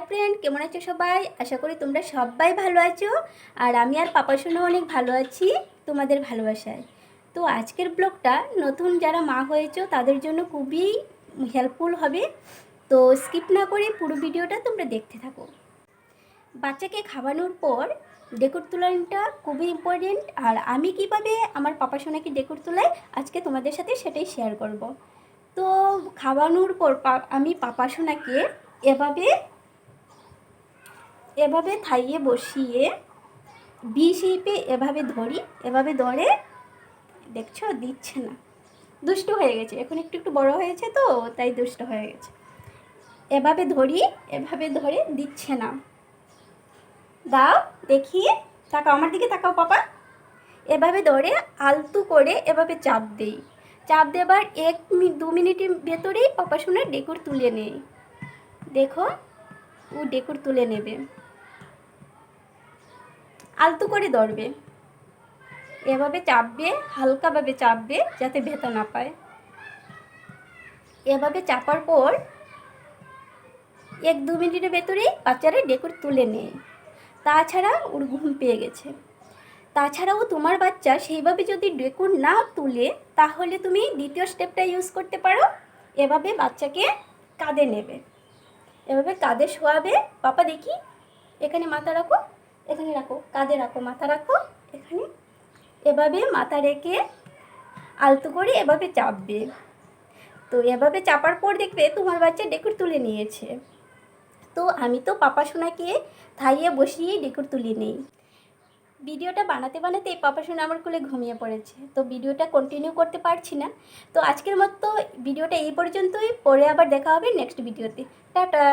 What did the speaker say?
Hi friend, কেমন আছো সবাই? আশা করি তোমরা সবাই ভালো আছো। আর আমি আর পাপার সঙ্গে অনেক ভালো আছি, তোমাদের ভালোবাসায়। তো আজকের ব্লগটা, নতুন যারা মা হয়েছো, তাদের জন্য খুবই হেল্পফুল হবে। তো স্কিপ না করে পুরো ভিডিওটা তোমরা দেখতে থাকো। বাচ্চাকে খাওয়ানোর পর ডেকোর তোলাটা খুবই ইম্পর্টেন্ট আর আমি কীভাবে আমার পাপা সোনাকে ডেকোর তোলাই, আজকে তোমাদের সাথে সেটাই শেয়ার করব। তো খাওয়ানোর পর আমি পাপা সোনাকে এভাবে এভাবে থাইয়ে বসিয়ে বি শেপে এভাবে ধরি, এভাবে ধরে, দেখছ? দিচ্ছে না। দুষ্ট হয়ে গেছে। এখন একটু একটু বড় হয়েছে তো, তাই দুষ্ট হয়ে গেছে। এভাবে ধরি, এভাবে ধরে, দিচ্ছে না। দাও, দেখি। তাকাও, আমার দিকে তাকাও পাপা। এভাবে ধরে, আলতু করে এভাবে চাপ দেই। চাপ দেবার এক দু মিনিটের ভেতরেই পাপা শোনার ডেকুর তুলে নেই দেখো, ও ডেকুর তুলে নেবে। আলতু করে ধরবে। এভাবে চাপবে, হালকাভাবে চাপবে যাতে ভেতা না পায়। এভাবে চাপার পর এক দু মিনিটের ভেতরেই বাচ্চারা ডেকুর তুলে নেয়। তাছাড়া ওর ঘুম পেয়ে গেছে। তাছাড়াও তোমার বাচ্চা সেইভাবে যদি ডেকুর না তুলে, তাহলে তুমি দ্বিতীয় স্টেপটা ইউজ করতে পারো। এভাবে বাচ্চাকে কাঁধে নেবে। এভাবে কাঁধে শোয়াবে। পাপা দেখি, এখানে মাথা রাখো। এখানে রাখো, কাঁধে রাখো, মাথা রাখো, এখানে। এভাবে মাথা রেখে আলতো করে এভাবে চাপবে। তো এভাবে চাপার পর দেখবে তোমার বাচ্চা ডেকুর তুলে নিয়েছে। তো আমি তো পাপা সোনাকে থাইয়ে বসিয়ে ডেকুর তুলে নেই। ভিডিওটা বানাতে বানাতে পাপা সোনা আমার কোলে ঘুমিয়ে পড়েছে। তো ভিডিওটা কন্টিনিউ করতে পারছি না। তো আজকের মতো ভিডিওটা এই পর্যন্তই। পরে আবার দেখা হবে নেক্সট ভিডিওতে টাটা!